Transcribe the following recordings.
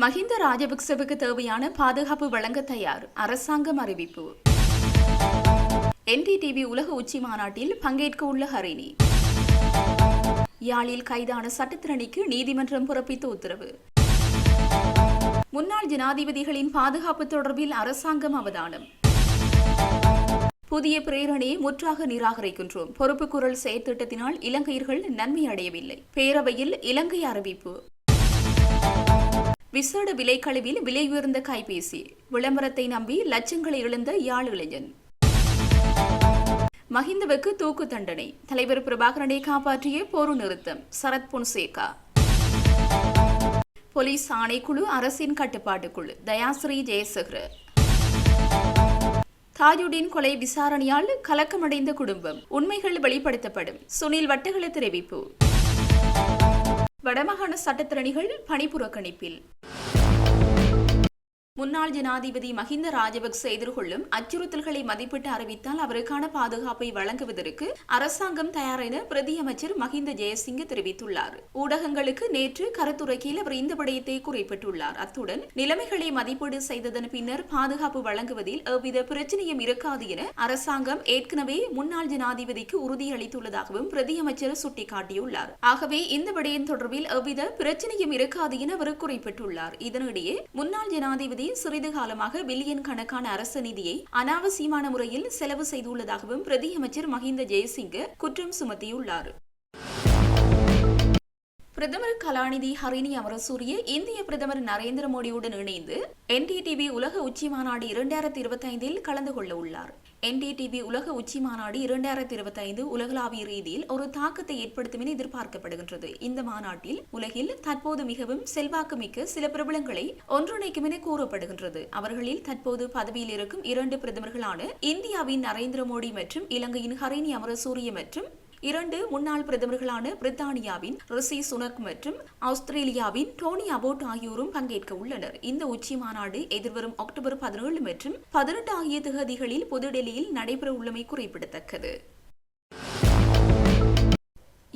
மஹிந்த ராஜபக்சவுக்கு தேவையான பாதுகாப்பு வழங்க தயார். அரசாங்கம் அறிவிப்பு. என்டிடிவி உலக உச்சி மாநாட்டில் பங்கேற்க உள்ள ஹரிணி. யாழில் கைதான சட்டத்திறனிக்கு நீதிமன்றம் பிறப்பித்த உத்தரவு. முன்னாள் ஜனாதிபதிகளின் பாதுகாப்பு தொடர்பில் அரசாங்கம் அவதானம். புதிய பிரேரணையை முற்றாக நிராகரிக்கின்றோம். பொறுப்பு குரல் செயற்திட்டத்தினால் இலங்கையர்கள் நன்மை அடையவில்லை பேரவையில் இலங்கை அறிவிப்பு. விசேட விலைக்கழிவில் விலை உயர்ந்த கைபேசி. விளம்பரத்தை நம்பி லட்சங்களை இழந்த யாழ் இளைஞன். மஹிந்தவுக்கு தூக்கு தண்டனை. தலைவர் பிரபாகரனை காப்பாற்றிய போரு நிறுத்தம். சரத் பொன்சேகா. போலீஸ் ஆணைக்குழு அரசின் கட்டுப்பாட்டுக்குழு தயாஸ்ரீ ஜெயசேகர. தாஜுடின் கொலை விசாரணையால் கலக்கமடைந்த குடும்பம். உண்மைகள் வெளிப்படுத்தப்படும். சுனில் வட்டகள தெரிவிப்பு. வடமாகாண சட்டத்திறனிகள் பணிப்புறக்கணிப்பில் முன்னாள் ஜனாதிபதி மஹிந்த ராஜபக்ச எதிர்கொள்ளும் அச்சுறுத்தல்களை மதிப்பிட்டு அறிவித்தால் அவருக்கான பாதுகாப்பை வழங்குவதற்கு அரசாங்கம் தயார் என பிரதியமைச்சர் மஹிந்த ஜெயசிங்க தெரிவித்துள்ளார். ஊடகங்களுக்கு நேற்று கருத்துரைக்கையில் அவர் இந்த விடயத்தை குறிப்பிட்டுள்ளார். அத்துடன் நிலைமைகளை மதிப்பீடு செய்ததன் பின்னர் பாதுகாப்பு வழங்குவதில் எவ்வித பிரச்சனையும் இருக்காது என அரசாங்கம் ஏற்கனவே முன்னாள் ஜனாதிபதிக்கு உறுதியளித்துள்ளதாகவும் பிரதியமைச்சர் சுட்டிக்காட்டியுள்ளார். ஆகவே இந்த விடயம் தொடர்பில் எவ்வித பிரச்சனையும் இருக்காது என அவர் குறிப்பிட்டுள்ளார். இதனிடையே முன்னாள் ஜனாதிபதி சிறிது காலமாக பில்லியன் கணக்கான அரசு நிதியை அனாவசியமான முறையில் செலவு செய்துள்ளதாகவும் பிரதி அமைச்சர் மஹிந்த ஜெயசிங்க குற்றம் சுமத்தியுள்ளார். பிரதமர் கலாநிதி ஹரிணி அமரசூரிய இந்திய பிரதமர் நரேந்திர மோடியுடன் இணைந்து என்டிடிவி உலக உச்சி மாநாடு இரண்டாயிரத்தி இருபத்தி ஐந்தில் கலந்து கொள்ள உள்ளார். என்டிடிவி உலக உச்சி மாநாடு இரண்டாயிரத்தி இருபத்தி ஐந்து உலகளாவிய ரீதியில் ஒரு தாக்கத்தை ஏற்படுத்தும் என எதிர்பார்க்கப்படுகின்றது. இந்த மாநாட்டில் உலகில் தற்போது மிகவும் செல்வாக்குமிக்க சில பிரபலங்களை ஒன்றிணைக்கும் என கூறப்படுகின்றது. அவர்களில் தற்போது பதவியில் இருக்கும் இரண்டு பிரதமர்களான இந்தியாவின் நரேந்திர மோடி மற்றும் இலங்கையின் ஹரிணி அமரசூரிய மற்றும் இரண்டு முன்னாள் பிரதமர்களான பிரித்தானியாவின் ரிஷி சுனக் மற்றும் ஆஸ்திரேலியாவின் டோனி அபோட் ஆகியோரும் பங்கேற்க உள்ளனர். இந்த உச்சி மாநாடு எதிர்வரும் அக்டோபர் பதினேழு மற்றும் பதினெட்டு ஆகிய திகதிகளில் புதுடெல்லியில் நடைபெற உள்ளமை குறிப்பிடத்தக்கது.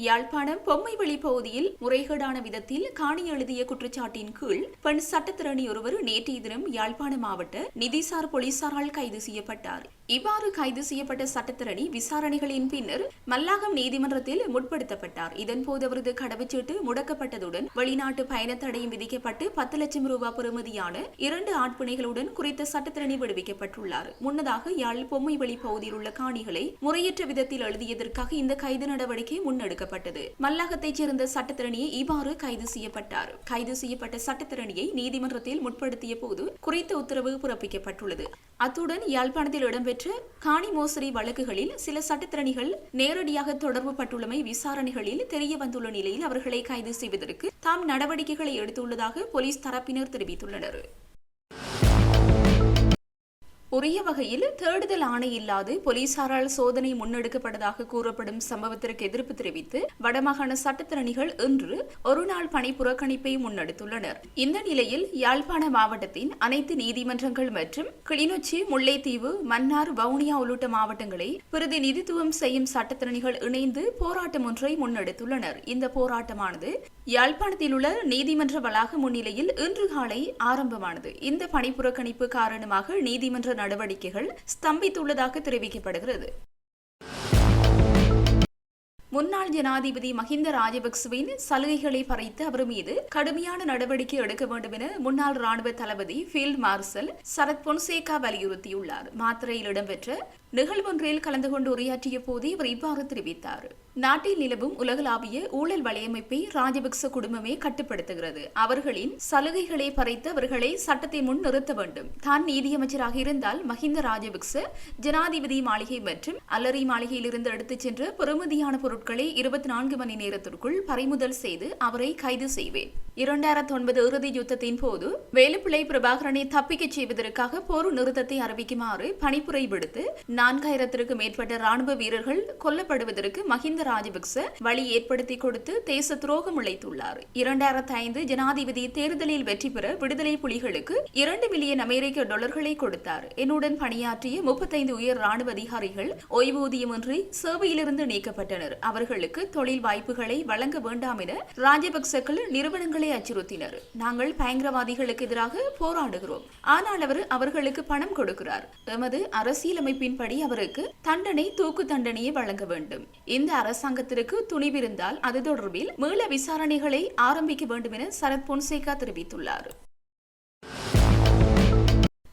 யாழ்ப்பாணம் பொம்மைவெளி பகுதியில் முறைகேடான விதத்தில் காணி எழுதிய குற்றச்சாட்டின் கீழ் பெண் சட்டத்திரணி ஒருவர் நேற்றைய தினம் யாழ்ப்பாணம் மாவட்ட நிதிசார் போலீசாரால் கைது செய்யப்பட்டார். இவ்வாறு கைது செய்யப்பட்ட சட்டத்திரணி விசாரணைகளின் பின்னர் மல்லாகம் நீதிமன்றத்தில் முற்படுத்தப்பட்டார். இதன்போது அவரது கடவுச்சீட்டு முடக்கப்பட்டதுடன் வெளிநாட்டு பயண தடையும் விதிக்கப்பட்டு பத்து லட்சம் ரூபாய் பெறுமதியான இரண்டு ஆட்பிணைகளுடன் குறித்த சட்டத்திரணி விடுவிக்கப்பட்டுள்ளார். முன்னதாக யாழ் பொம்மைவெளி பகுதியில் உள்ள காணிகளை முறையற்ற விதத்தில் எழுதியதற்காக இந்த கைது நடவடிக்கை தெரிவிக்கப்பட்டது. மல்லகத்தைச் சேர்ந்த சட்டத்திறனி இவ்வாறு கைது செய்யப்பட்டார். கைது செய்யப்பட்ட சட்டத்திறனியை நீதிமன்றத்தில் முற்படுத்திய போது குறித்த உத்தரவு பிறப்பிக்கப்பட்டுள்ளது. அத்துடன் யாழ்ப்பாணத்தில் இடம்பெற்ற காணி மோசடி வழக்குகளில் சில சட்டத்திறனிகள் நேரடியாக தொடர்பு பட்டுள்ளமை விசாரணைகளில் தெரிய வந்துள்ள நிலையில் அவர்களை கைது செய்வதற்கு தாம் நடவடிக்கைகளை எடுத்துள்ளதாக போலீஸ் தரப்பினர் தெரிவித்துள்ளனர். உரிய வகையில் தேடுதல் ஆணை இல்லாது போலீசாரால் சோதனை முன்னெடுக்கப்பட்டதாக கூறப்படும் சம்பவத்திற்கு எதிர்ப்பு தெரிவித்து வடமாகாண சட்டத்திறனிகள் இன்று ஒருநாள் பணி புறக்கணிப்பை முன்னெடுத்துள்ளனர். இந்த நிலையில் யாழ்ப்பாண மாவட்டத்தின் அனைத்து நீதிமன்றங்கள் மற்றும் கிளிநொச்சி முல்லைத்தீவு மன்னார் வவுனியா உள்ளிட்ட மாவட்டங்களை பிரதிநிதித்துவம் செய்யும் சட்டத்திறனிகள் இணைந்து போராட்டம் ஒன்றை முன்னெடுத்துள்ளனர். இந்த போராட்டமானது யாழ்ப்பாணத்தில் உள்ள நீதிமன்ற வளாக முன்னிலையில் இன்று காலை ஆரம்பமானது. இந்த பணி புறக்கணிப்பு காரணமாக நீதிமன்ற நடவடிக்கைகள் ஸ்தம்பித்துள்ளதாக தெரிவிக்கப்படுகிறது. முன்னாள் ஜனாதிபதி மஹிந்த ராஜபக்சவின் சலுகைகளை பறித்து அவர் மீது கடுமையான நடவடிக்கை எடுக்க வேண்டும் என முன்னாள் ராணுவ தளபதி ஃபீல்ட் மார்ஷல் சரத் பொன்சேகா வலியுறுத்தியுள்ளார். மாத்திரையில் இடம்பெற்ற நிகழ்வொன்றில் கலந்து கொண்டு உரையாற்றிய போது இவர் இவ்வாறு தெரிவித்தார். நாட்டில் நிலவும் உலகளாவிய ஊழல் வலையமைப்பை ராஜபக்ச குடும்பமே கட்டுப்படுத்துகிறது. அவர்களின் சலுகைகளை பறித்து அவர்களை சட்டத்தை முன் நிறுத்த வேண்டும். தான் நீதியமைச்சராக இருந்தால் மஹிந்த ராஜபக்ச ஜனாதிபதி மாளிகை மற்றும் அலரி மாளிகையிலிருந்து எடுத்துச் சென்ற பெறுமதியான பொருட்களை இருபத்தி நான்கு மணி நேரத்திற்குள் பறிமுதல் செய்து அவரை கைது செய்வேன். இரண்டாயிரத்தி ஒன்பது இறுதி யுத்தத்தின் போது வேலுப்பிள்ளை பிரபாகரனை தப்பிக்கச் செய்வதற்காக போர் நிறுத்தத்தை அறிவிக்குமாறு பணிப்புரை விடுத்து நான்காயிரத்திற்கு மேற்பட்ட ராணுவ வீரர்கள் கொல்லப்படுவதற்கு மஹிந்த ராஜபக்ச வழி ஏற்படுத்தி கொடுத்து தேச துரோகம் இழைத்துள்ளார். இரண்டாயிரத்தி ஐந்து ஜனாதிபதி தேர்தலில் வெற்றி பெற விடுதலை புலிகளுக்கு இரண்டு மில்லியன் அமெரிக்க டாலர்களை கொடுத்தார். என்னுடன் பணியாற்றிய முப்பத்தைந்து உயர் ராணுவ அதிகாரிகள் ஓய்வூதியமின்றி சேவையிலிருந்து நீக்கப்பட்டனர். அவர்களுக்கு தொழில் வாய்ப்புகளை வழங்க வேண்டாம் என ராஜபக்சக்கள் நிறுவனங்களை அச்சுறுத்தினர். நாங்கள் பயங்கரவாதிகளுக்கு எதிராக போராடுகிறோம். ஆனால் அவர் அவர்களுக்கு பணம் கொடுக்கிறார். எமது அரசியலமைப்பின்படி அவருக்கு தண்டனை தூக்கு தண்டனையை வழங்க வேண்டும். இந்த அரசாங்கத்திற்கு துணிவிருந்தால் அது தொடர்பில் மீள விசாரணைகளை ஆரம்பிக்க வேண்டும் என சரத் பொன்சேகா தெரிவித்துள்ளார்.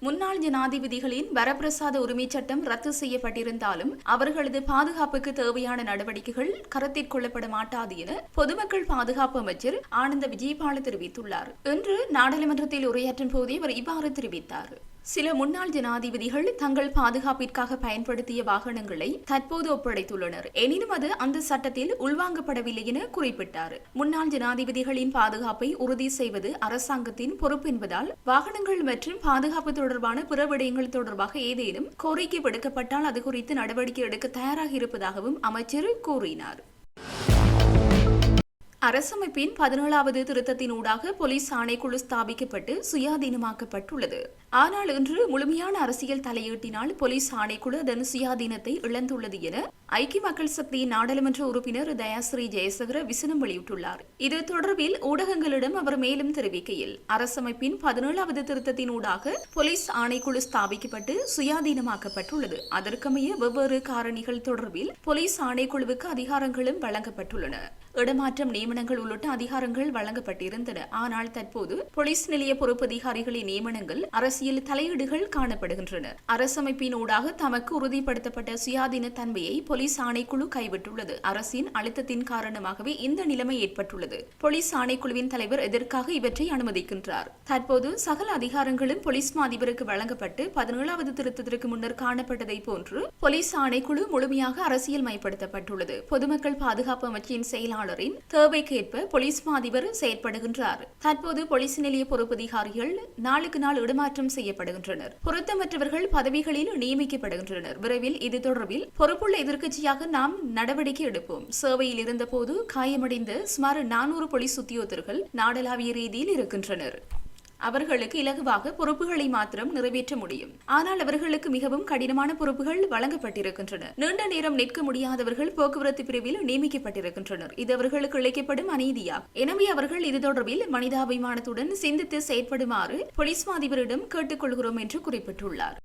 முன்னாள் ஜனாதிபதிகளின் வரப்பிரசாத உரிமைச் சட்டம் ரத்து செய்யப்பட்டிருந்தாலும் அவர்களது பாதுகாப்புக்கு தேவையான நடவடிக்கைகள் கருத்தில் கொள்ளப்பட மாட்டாது என பொதுமக்கள் பாதுகாப்பு அமைச்சர் ஆனந்த விஜயபால தெரிவித்துள்ளார். இன்று நாடாளுமன்றத்தில் உரையாற்றும் போதே அவர் இவ்வாறு தெரிவித்தார். சில முன்னாள் ஜனாதிபதிகள் தங்கள் பாதுகாப்பிற்காக பயன்படுத்திய வாகனங்களை தற்போது ஒப்படைத்துள்ளனர். எனினும் அது அந்த சட்டத்தில் உள்வாங்கப்படவில்லை என குறிப்பிட்டார். முன்னாள் ஜனாதிபதிகளின் பாதுகாப்பை உறுதி செய்வது அரசாங்கத்தின் பொறுப்பு என்பதால் வாகனங்கள் மற்றும் பாதுகாப்பு தொடர்பான பிற விடயங்கள் தொடர்பாக ஏதேனும் கோரிக்கை விடுக்கப்பட்டால் அது குறித்து நடவடிக்கை எடுக்க தயாராக இருப்பதாகவும் அமைச்சர் கூறினார். அரசமைப்பின் பதினேழாவது திருத்தத்தினூடாக போலீஸ் ஆணைக்குழு ஸ்தாபிக்கப்பட்டு சுயாதீனமாக்கப்பட்டுள்ளது. ஆனால் இன்று முழுமையான அரசியல் தலையீட்டினால் போலீஸ் ஆணைக்குழு அதன் சுயாதீனத்தை இழந்துள்ளது என ஐக்கிய மக்கள் சக்தியின் நாடாளுமன்ற உறுப்பினர் தயாஸ்ரீ ஜெயசகர விசனம் வெளியிட்டுள்ளார். இது தொடர்பில் ஊடகங்களிடம் அவர் மேலும் தெரிவிக்கையில் அரசமைப்பின் பதினேழாவது திருத்தத்தினூடாக போலீஸ் ஆணைக்குழு ஸ்தாபிக்கப்பட்டு சுயாதீனமாக்கப்பட்டுள்ளது. அதற்கமைய வெவ்வேறு காரணிகள் தொடர்பில் போலீஸ் ஆணைக்குழுவுக்கு அதிகாரங்களும் வழங்கப்பட்டுள்ளன. இடமாற்றம் நியமனங்கள் உள்ளிட்ட அதிகாரங்கள் வழங்கப்பட்டிருந்தன. ஆனால் தற்போது போலீஸ் நிலைய பொறுப்பு அதிகாரிகளின் நியமனங்கள் அரசியல் தலையீடுகள் காணப்படுகின்றன. அரசமைப்பின் ஊடாக தமக்கு உறுதிப்படுத்தப்பட்ட சுயாதீன தன்மையை போலீஸ் ஆணைக்குழு கைவிட்டுள்ளது. அரசின் அழுத்தத்தின் காரணமாகவே இந்த நிலைமை ஏற்பட்டுள்ளது. போலீஸ் ஆணைக்குழுவின் தலைவர் எதற்காக இவற்றை அனுமதிக்கின்றார்? தற்போது சகல அதிகாரங்களும் போலீஸ் மாதிபருக்கு வழங்கப்பட்டு பதினேழாவது திருத்தத்திற்கு முன்னர் காணப்பட்டதை போன்று போலீஸ் ஆணைக்குழு முழுமையாக அரசியல் மயப்படுத்தப்பட்டுள்ளது பொதுமக்கள் பாதுகாப்பு அமைச்சின் செயலாளர் செயலாளரின் தேவைக்கேற்ப போலீஸ் மாதிபர் செயற்படுகின்றார். தற்போது போலீஸ் நிலைய பொறுப்பதிகாரிகள் நாளுக்கு நாள் இடமாற்றம் செய்யப்படுகின்றனர். பொருத்தமற்றவர்கள் பதவிகளில் நியமிக்கப்படுகின்றனர். விரைவில் இது தொடர்பில் பொறுப்புள்ள எதிர்க்கட்சியாக நாம் நடவடிக்கை எடுப்போம். சேவையில் இருந்தபோது காயமடைந்த சுமார் நானூறு போலீஸ் உத்தியோகத்தர்கள் நாடளாவிய ரீதியில் இருக்கின்றனர். அவர்களுக்கு இலகுவாக பொறுப்புகளை மாத்திரம் நிறைவேற்ற முடியும். ஆனால் அவர்களுக்கு மிகவும் கடினமான பொறுப்புகள் வழங்கப்பட்டிருக்கின்றன. நீண்ட நேரம் நிற்க முடியாதவர்கள் போக்குவரத்து பிரிவில் நியமிக்கப்பட்டிருக்கின்றனர். இது அவர்களுக்கு இழைக்கப்படும் அநீதியாகும் எனவே அவர்கள் இது தொடர்பில் மனிதாபிமானத்துடன் சிந்தித்து செயற்படுமாறு போலீஸ் அதிபரிடம் கேட்டுக்கொள்கிறோம் என்று குறிப்பிட்டுள்ளார்.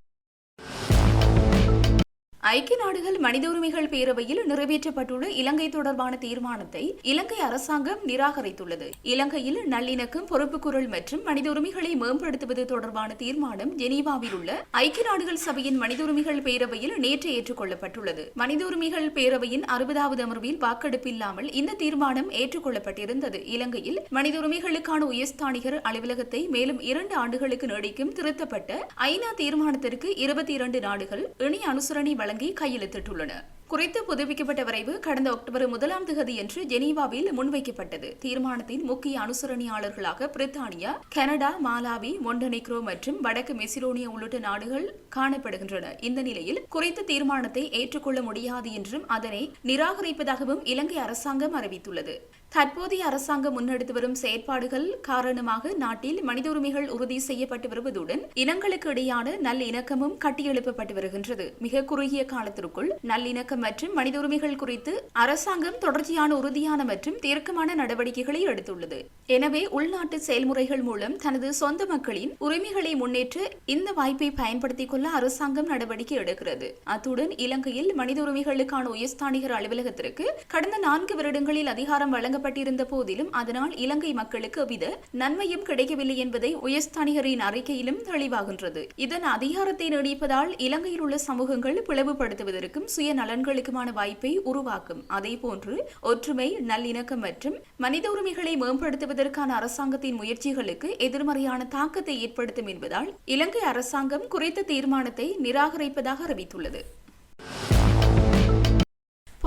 ஐக்கிய நாடுகள் மனித உரிமைகள் பேரவையில் நிறைவேற்றப்பட்டுள்ள இலங்கை தொடர்பான தீர்மானத்தை இலங்கை அரசாங்கம் நிராகரித்துள்ளது. இலங்கையில் நல்லிணக்கம் பொறுப்புக்குரல் மற்றும் மனித உரிமைகளை மேம்படுத்துவது தொடர்பான தீர்மானம் ஜெனீவாவில் உள்ள ஐக்கிய நாடுகள் சபையின் மனித உரிமைகள் பேரவையில் நேற்று ஏற்றுக்கொள்ளப்பட்டுள்ளது. மனித உரிமைகள் பேரவையின் அறுபதாவது அமர்வில் வாக்கெடுப்பில்லாமல் இந்த தீர்மானம் ஏற்றுக்கொள்ளப்பட்டிருந்தது. இலங்கையில் மனித உரிமைகளுக்கான உயர்ஸ்தானிகர் அலுவலகத்தை மேலும் இரண்டு ஆண்டுகளுக்கு நீடிக்கும் திருத்தப்பட்ட ஐநா தீர்மானத்திற்கு இருபத்தி இரண்டு நாடுகள் இணை அனுசரணை வழங்க கையெழுத்திட்டுள்ளன. குறித்து புதுப்பிக்கப்பட்ட வரைவு கடந்த அக்டோபர் முதலாம் தேதி என்று ஜெனீவாவில் முன்வைக்கப்பட்டது. தீர்மானத்தின் முக்கிய அனுசரணையாளர்களாக பிரித்தானியா கனடா மாலாவி மொண்டனிக்ரோ மற்றும் வடக்கு மெசிடோனியா உள்ளிட்ட நாடுகள் காணப்படுகின்றன. இந்த நிலையில் குறித்த தீர்மானத்தை ஏற்றுக்கொள்ள முடியாது என்றும் அதனை நிராகரிப்பதாகவும் இலங்கை அரசாங்கம் அறிவித்துள்ளது. தற்போதைய அரசாங்கம் முன்னெடுத்து வரும் செயற்பாடுகள் காரணமாக நாட்டில் மனித உரிமைகள் உறுதி செய்யப்பட்டு வருவதுடன் இனங்களுக்கு இடையான நல்லிணக்கமும் கட்டியெழுப்பப்பட்டு வருகின்றது. மிக குறுகிய காலத்திற்குள் நல்லிணக்கம் மற்றும் மனித உரிமைகள் குறித்து அரசாங்கம் தொடர்ச்சியான உறுதியான மற்றும் தீர்க்கமான நடவடிக்கைகளை எடுத்துள்ளது. எனவே உள்நாட்டு செயல்முறைகள் மூலம் தனது சொந்த மக்களின் உரிமைகளை முன்னேற்ற இந்த வாய்ப்பை பயன்படுத்திக் கொள்ள அரசாங்கம் நடவடிக்கை எடுக்கிறது. அத்துடன் இலங்கையில் மனித உரிமைகளுக்கான உயர்ஸ்தானிகர் அலுவலகத்திற்கு கடந்த நான்கு வருடங்களில் அதிகாரம் வழங்க வழங்கப்பட்டிருந்த போதிலும் அதனால் இலங்கை மக்களுக்கு எவ்வித நன்மையும் கிடைக்கவில்லை என்பதை உயர்ஸ்தானிகரின் அறிக்கையிலும் தெளிவாகின்றது. இதன் அதிகாரத்தை நீடிப்பதால் இலங்கையில் உள்ள சமூகங்கள் பிளவுபடுத்துவதற்கும் சுய நலன்களுக்குமான வாய்ப்பை உருவாக்கும். அதேபோன்று ஒற்றுமை நல்லிணக்கம் மற்றும் மனித உரிமைகளை மேம்படுத்துவதற்கான அரசாங்கத்தின் முயற்சிகளுக்கு எதிர்மறையான தாக்கத்தை ஏற்படுத்தும் என்பதால் இலங்கை அரசாங்கம் குறித்த தீர்மானத்தை நிராகரிப்பதாக அறிவித்துள்ளது.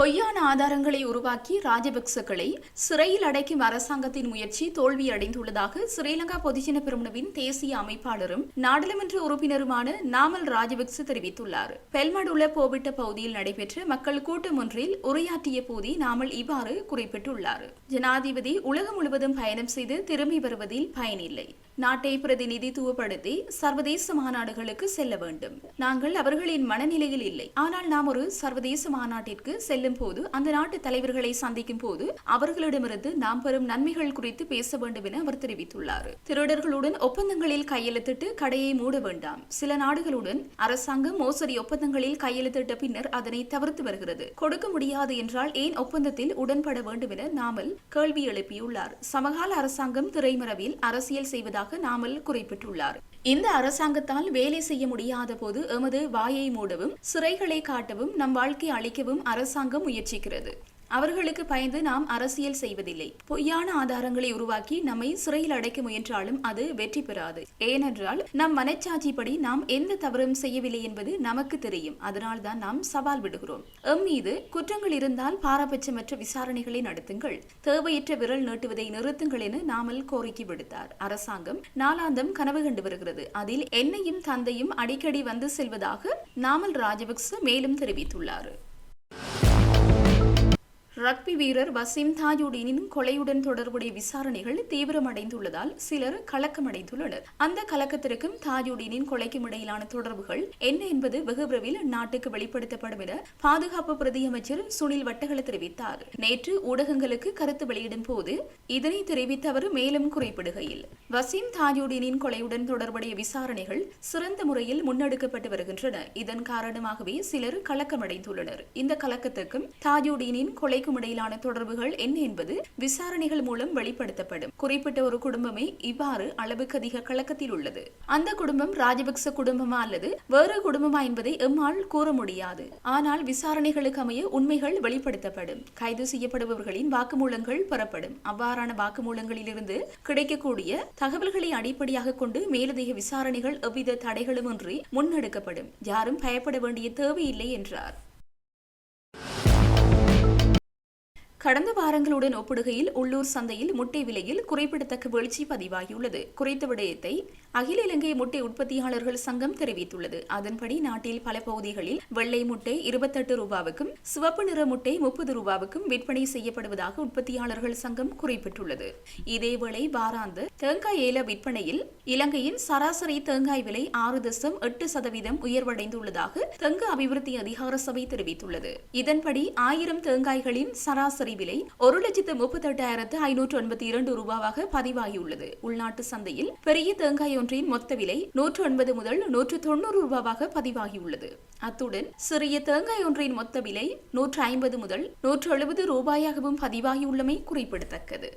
பொய்யான ஆதாரங்களை உருவாக்கி ராஜபக்சக்களை சிறையில் அடைக்கும் அரசாங்கத்தின் முயற்சி தோல்வியடைந்துள்ளதாக ஸ்ரீலங்கா பொதுஜன பெருமனவின் தேசிய அமைப்பாளரும் நாடாளுமன்ற உறுப்பினருமான நாமல் ராஜபக்ச தெரிவித்துள்ளார். பெல்மடுள்ள போவிட்ட பகுதியில் நடைபெற்ற மக்கள் கூட்டம் ஒன்றில் உரையாற்றிய போதே நாமல் இவ்வாறு குறிப்பிட்டுள்ளார். ஜனாதிபதி உலகம் முழுவதும் பயணம் செய்து திரும்பி வருவதில் பயனில்லை. நாட்டை பிரதிநிதித்துவப்படுத்தி சர்வதேச மாநாடுகளுக்கு செல்ல வேண்டும். நாங்கள் அவர்களின் மனநிலையில் இல்லை. ஆனால் நாம் ஒரு சர்வதேச மாநாட்டிற்கு செல்லும் போது அந்த நாட்டு தலைவர்களை சந்திக்கும் போது அவர்களிடமிருந்து நாம் பெறும் நன்மைகள் குறித்து பேச வேண்டும் என அவர் தெரிவித்துள்ளார். திருடர்களுடன் ஒப்பந்தங்களில் கையெழுத்திட்டு கடையை மூட வேண்டாம். சில நாடுகளுடன் அரசாங்கம் மோசடி ஒப்பந்தங்களில் கையெழுத்திட்ட பின்னர் அதனை தவிர்த்து வருகிறது. கொடுக்க முடியாது என்றால் ஏன் ஒப்பந்தத்தில் உடன்பட வேண்டும் என நாமல் கேள்வி எழுப்பியுள்ளார். சமகால அரசாங்கம் திரைமறவில் அரசியல் செய்வதாக நாமல் குறிப்பிட்டுள்ளார். இந்த அரசாங்கத்தால் வேலை செய்ய முடியாத போது எமது வாயை மூடவும் சிறைகளை காட்டவும் நம் வாழ்க்கை அளிக்கவும் அரசாங்கம் முயற்சிக்கிறது. அவர்களுக்கு பயந்து நாம் அரசியல் செய்வதில்லை. பொய்யான ஆதாரங்களை உருவாக்கி நம்மை சிறையில் அடைக்க முயன்றாலும் அது வெற்றி பெறாது. ஏனென்றால் நம் மனச்சாட்சிப்படி நாம் எந்த தவறும் செய்யவில்லை என்பது நமக்கு தெரியும். அதனால்தான் நாம் சவால் விடுகிறோம். எம் மீது குற்றங்கள் இருந்தால் பாரபட்சமற்ற விசாரணைகளை நடத்துங்கள். தேவையற்ற விரல் நீட்டுவதை நிறுத்துங்கள் என நாமல் கோரிக்கை விடுத்தார். அரசாங்கம் நாளாந்தம் கனவு கண்டு வருகிறது. அதில் என்னையும் தந்தையும் அடிக்கடி வந்து செல்வதாக நாமல் ராஜபக்ச மேலும் தெரிவித்துள்ளார். ரக்பி வீரர் வசீம் தாஜுடீனின் கொலையுடன் தொடர்புடைய விசாரணைகள் தீவிரமடைந்துள்ளதால் சிலர் கலக்கமடைந்துள்ளனர். அந்த கலக்கத்திற்கும் தாஜுடீனின் கொலைக்கும் இடையிலான தொடர்புகள் என்ன என்பது வெகு விரைவில் நாட்டுக்கு வெளிப்படுத்தப்படும் என பாதுகாப்பு பிரதியமைச்சர் சுனில் வட்டகல தெரிவித்தார். நேற்று ஊடகங்களுக்கு கருத்து வெளியிடும் போது இதனை தெரிவித்த அவர் மேலும் குறிப்பிடுகையில் வசீம் தாஜுடீனின் கொலையுடன் தொடர்புடைய விசாரணைகள் சிறந்த முறையில் முன்னெடுக்கப்பட்டு வருகின்றன. இதன் காரணமாகவே சிலர் கலக்கமடைந்துள்ளனர். இந்த கலக்கத்துக்கும் தாஜுடீனின் கொலைக்கும் இடையிலான தொடர்புகள் என்ன என்பது விசாரணைகள் மூலம் வெளிப்படுத்தப்படும். குறிப்பிட்ட ஒரு குடும்பமே இவ்வாறு அளவுக்கு அதிக கலக்கத்தில் உள்ளது. அந்த குடும்பம் ராஜபக்ச குடும்பமா அல்லது வேறு குடும்பமா என்பதை எம்மால் கூற முடியாது. ஆனால் விசாரணைகளுக்கு அமைய உண்மைகள் வெளிப்படுத்தப்படும். கைது செய்யப்படுபவர்களின் வாக்குமூலங்கள் பெறப்படும். அவ்வாறான வாக்குமூலங்களிலிருந்து கிடைக்கக்கூடிய தகவல்களை அடிப்படையாக கொண்டு மேலதிக விசாரணைகள் எவ்வித தடைகளுமின்றி முன்னெடுக்கப்படும். யாரும் பயப்பட வேண்டிய தேவையில்லை என்றார். கடந்த வாரங்களுடன் ஒப்பிடுகையில் உள்ளூர் சந்தையில் முட்டை விலையில் குறிப்பிடத்தக்க வீழ்ச்சி பதிவாகியுள்ளது. குறித்த விடயத்தை அகில இலங்கை முட்டை உற்பத்தியாளர்கள் சங்கம் தெரிவித்துள்ளது. அதன்படி நாட்டில் பல பகுதிகளில் வெள்ளை முட்டை இருபத்தெட்டு ரூபாவுக்கும் சிவப்பு நிற முட்டை முப்பது ரூபாவுக்கும் விற்பனை செய்யப்படுவதாக உற்பத்தியாளர்கள் சங்கம் குறிப்பிட்டுள்ளது. இதேவேளை வாராந்த தேங்காய் ஏல விற்பனையில் இலங்கையின் சராசரி தேங்காய் விலை ஆறு தசம் எட்டு சதவீதம் உயர்வடைந்துள்ளதாக தெங்கு அபிவிருத்தி அதிகார சபை தெரிவித்துள்ளது. இதன்படி ஆயிரம் தேங்காய்களின் சராசரி விலை ஒரு லட்சத்து முப்பத்தெட்டாயிரத்து ஐநூற்று எண்பத்தி இரண்டு ரூபாவாக பதிவாகியுள்ளது. உள்நாட்டு சந்தையில் பெரிய தேங்காய் ஒன்றின் மொத்த விலை நூற்று ஒன்பது முதல் நூற்று தொண்ணூறு ரூபாவாக பதிவாகியுள்ளது. அத்துடன் சிறிய தேங்காய் ஒன்றின் மொத்த விலை நூற்று ஐம்பது முதல் நூற்று எழுபது ரூபாயாகவும் பதிவாகியுள்ளமை குறிப்பிடத்தக்கது.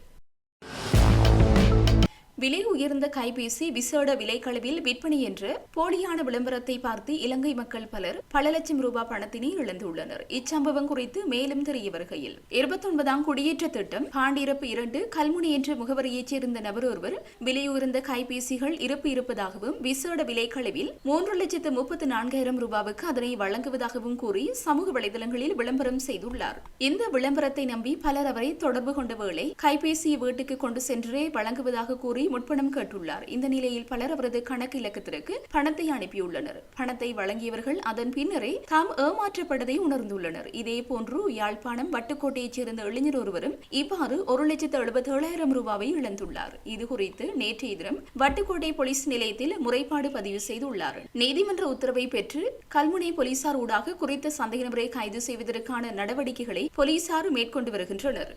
விலை உயர்ந்த கைபேசி விசேட விலைக்களவில் விற்பனை என்ற போலியான விளம்பரத்தை பார்த்து இலங்கை மக்கள் பலர் பல லட்சம் ரூபாய் பணத்தினை இழந்துள்ளனர். இச்சம்பவம் குறித்து மேலும் தெரிய வருகையில் இருபத்தொன்பதாம் குடியேற்ற திட்டம் பாண்டிருப்பு இரண்டு கல்முனை என்ற முகவரியைச் சேர்ந்த நபர் ஒருவர் விலை உயர்ந்த கைபேசிகள் இருப்பு இருப்பதாகவும் விசேட விலைக்களவில் மூன்று லட்சத்து முப்பத்து நான்காயிரம் ரூபாவுக்கு அதனை வழங்குவதாகவும் கூறி சமூக வலைதளங்களில் விளம்பரம் செய்துள்ளார். இந்த விளம்பரத்தை நம்பி பலர் அவரை தொடர்பு கொண்ட வேளை கைபேசியை வீட்டுக்கு கொண்டு சென்றே வழங்குவதாக கூறி முற்பணம் கேட்டுள்ளார். இந்த நிலையில் பலர் அவரது கணக்கு இலக்கத்திற்கு பணத்தை அனுப்பியுள்ளனர். பணத்தை வழங்கியவர்கள் அதன் பின்னரே தாம் ஏமாற்றப்பட்டதை உணர்ந்துள்ளனர். இதே போன்று யாழ்ப்பாணம் வட்டுக்கோட்டையைச் சேர்ந்த இளைஞர் ஒருவரும் இவ்வாறு ஒரு லட்சத்து எழுபத்தி ஏழாயிரம் ரூபாவை இழந்துள்ளார். இது குறித்து நேற்றைய தினம் வட்டுக்கோட்டை போலீஸ் நிலையத்தில் முறைப்பாடு பதிவு செய்துள்ளார். நீதிமன்ற உத்தரவை பெற்று கல்முனை போலீசார் ஊடாக குறித்த சந்தேக நபரை கைது செய்வதற்கான நடவடிக்கைகளை போலீசார் மேற்கொண்டு வருகின்றனர்.